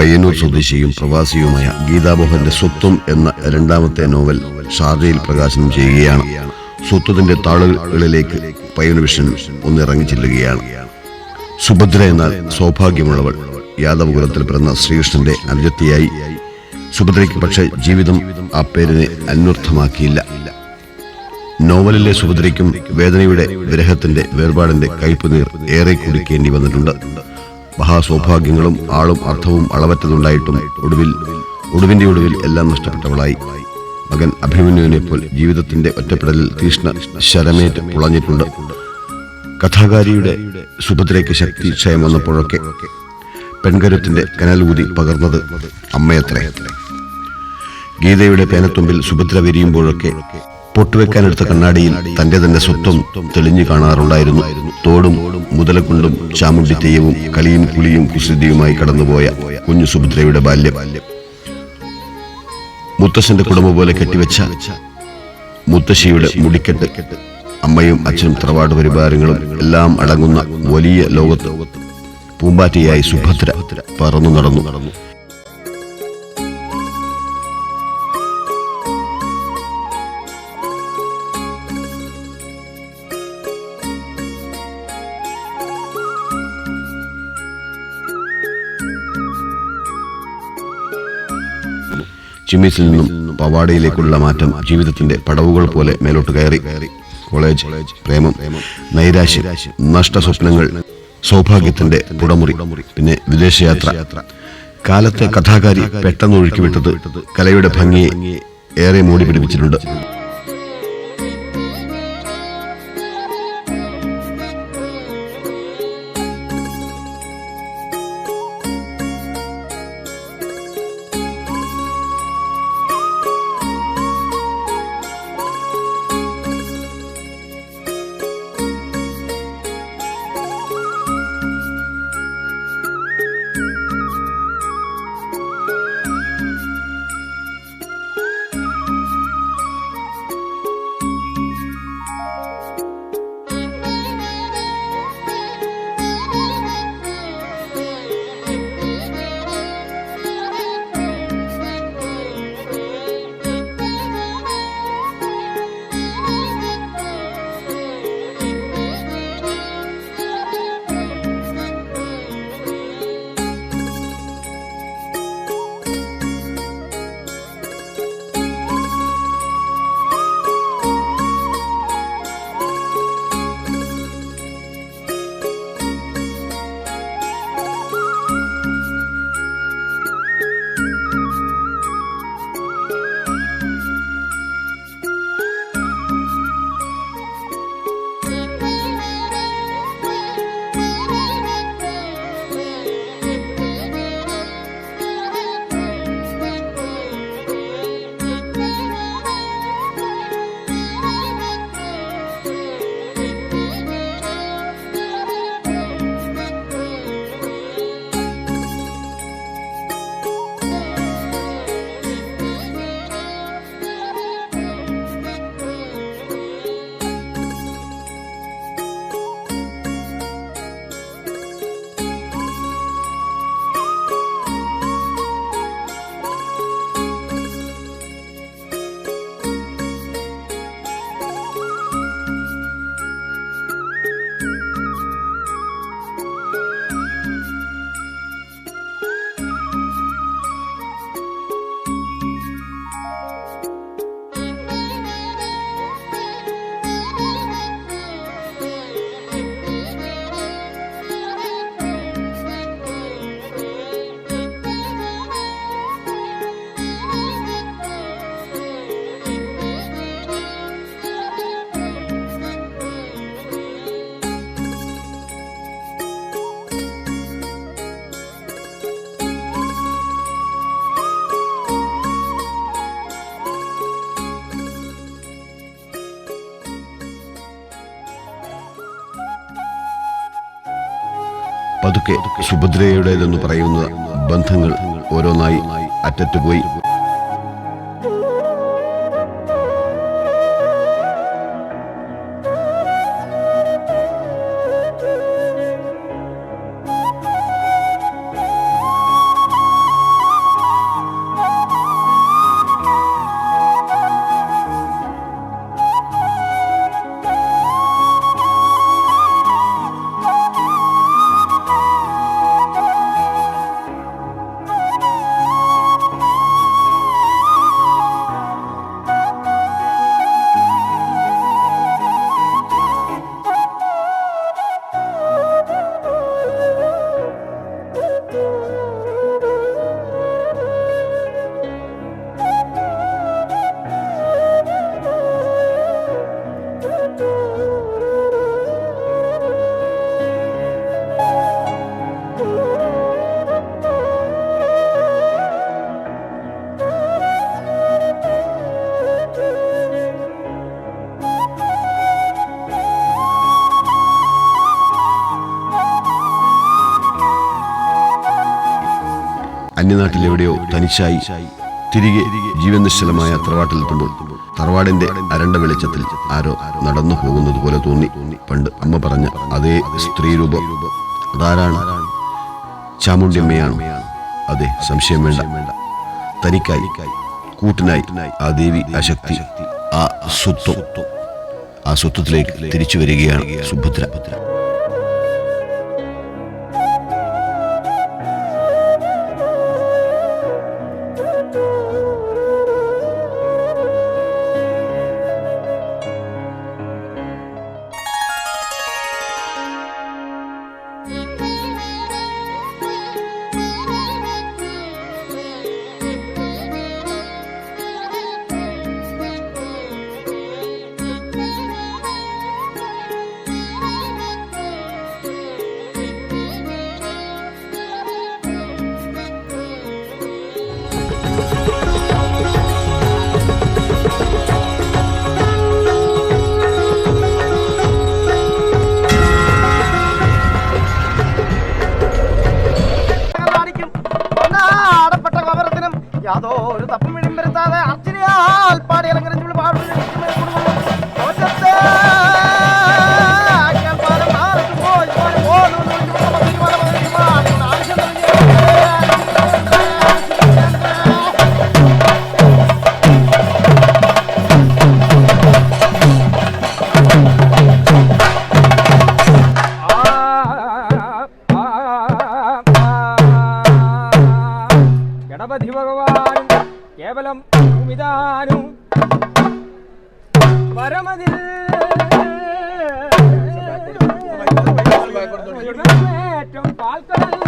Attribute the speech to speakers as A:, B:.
A: പയ്യന്നൂർ സ്വദേശിയും പ്രവാസിയുമായ ഗീതാമോഹന്റെ സ്വത്വം എന്ന രണ്ടാമത്തെ നോവൽ ഷാർജയിൽ പ്രകാശനം ചെയ്യുകയാണ്. സ്വത്വത്തിന്റെ താളുകളിലേക്ക് പയ്യന്നൂർ വിഷൻ ഒന്നിറങ്ങി ചെല്ലുകയാണ് സുഭദ്ര എന്നാൽ സൗഭാഗ്യമുള്ളവൾ. യാദവകുലത്തിൽ പിറന്ന ശ്രീകൃഷ്ണന്റെ അനുജത്തിയായി. സുഭദ്രയ്ക്ക് പക്ഷേ ജീവിതം ആ പേരിനെ അന്വർത്ഥമാക്കിയില്ല. നോവലിലെ സുഭദ്രയ്ക്കും വേദനയുടെ വിരഹത്തിന്റെ വേർപാടിന്റെ കയ്പുനീർ ഏറെ കുടിക്കേണ്ടി വന്നിട്ടുണ്ട്. മഹാസൗഭാഗ്യങ്ങളും ആളും അർത്ഥവും അളവറ്റതുണ്ടായിട്ടും ഒടുവിൽ ഒടുവിന്റെ ഒടുവിൽ എല്ലാം നഷ്ടപ്പെട്ടവളായി. മകൻ അഭിമന്യുവിനെ പോൽ ജീവിതത്തിന്റെ ഒറ്റപ്പെടലിൽ തീഷ്ണ ശരമേറ്റ് പുളഞ്ഞിട്ടുണ്ട്. കഥാകാരിയുടെ സുഭദ്രയ്ക്ക് ശക്തി ക്ഷയം വന്നപ്പോഴൊക്കെ പെൺകരുത്തിന്റെ കനലൂതി പകർന്നത് അമ്മയത്രേ. ഗീതയുടെ പേനത്തുമ്പിൽ സുഭദ്ര വിരിയുമ്പോഴൊക്കെ പൊട്ടുവെക്കാനെടുത്ത കണ്ണാടിയിൽ തന്റെ തന്നെ സ്വത്വം തെളിഞ്ഞു കാണാറുണ്ടായിരുന്നു. തോടും മുതലക്കുണ്ടും ചാമുണ്ടി തെയ്യവും കലിയും കുളിയും കുസൃതിയുമായി കടന്നുപോയ കുഞ്ഞു സുഭദ്രയുടെ ബാല്യം. മുത്തശ്ശന്റെ കുടുംബ പോലെ കെട്ടിവെച്ച മുത്തശ്ശിയുടെ മുടിക്കെട്ട് അമ്മയും അച്ഛനും തറവാട് പരിവാരങ്ങളും എല്ലാം അടങ്ങുന്ന വലിയ ലോകത്ത് പൂമ്പാറ്റയായി സുഭദ്ര പറന്നു നടന്നു നടന്നു. ചിമ്മീസിൽ നിന്നും പവാടയിലേക്കുള്ള മാറ്റം ജീവിതത്തിന്റെ പടവുകൾ പോലെ മേലോട്ട് കയറി. കോളേജ് പ്രേമം നൈരാശ്യം നഷ്ടസ്വപ്നങ്ങൾ സൗഭാഗ്യത്തിന്റെ പുടമുറി പിന്നെ വിദേശയാത്ര. കാലത്തെ കഥാകാരി പെട്ടെന്ന് ഒഴുക്കിവിട്ടത് കലയുടെ ഭംഗിയെ ഏറെ മൂടി പിടിപ്പിച്ചിട്ടുണ്ട് thank you പതുക്കെ സുഭദ്രയുടേതെന്ന് പറയുന്ന ബന്ധങ്ങൾ ഓരോന്നായി അറ്ററ്റുപോയി അന്യനാട്ടിലെവിടെയോ തനിച്ചായി തിരികെ ജീവൻ നിശ്ചലമായ തറവാട്ടിലെത്തുമ്പോൾ തറവാടിന്റെ അരണ്ട വെളിച്ചത്തിൽ ആരോ നടന്നു പോകുന്നത് പോലെ തോന്നി. പണ്ട് അമ്മ പറഞ്ഞ അതേ സ്ത്രീരൂപം. അതാരാണ്? ചാമുണ്ഡിയമ്മയാണ്. അതെ സംശയം വേണ്ട. തനിക്കായി കൂട്ടിനായി ആ ദേവി അശക്തി ശക്തി ആ സ്വത്വം ആ സ്വത്വത്തിലേക്ക് തിരിച്ചു വരികയാണ് സുഭദ്ര.
B: மரமதில் பால்கடல்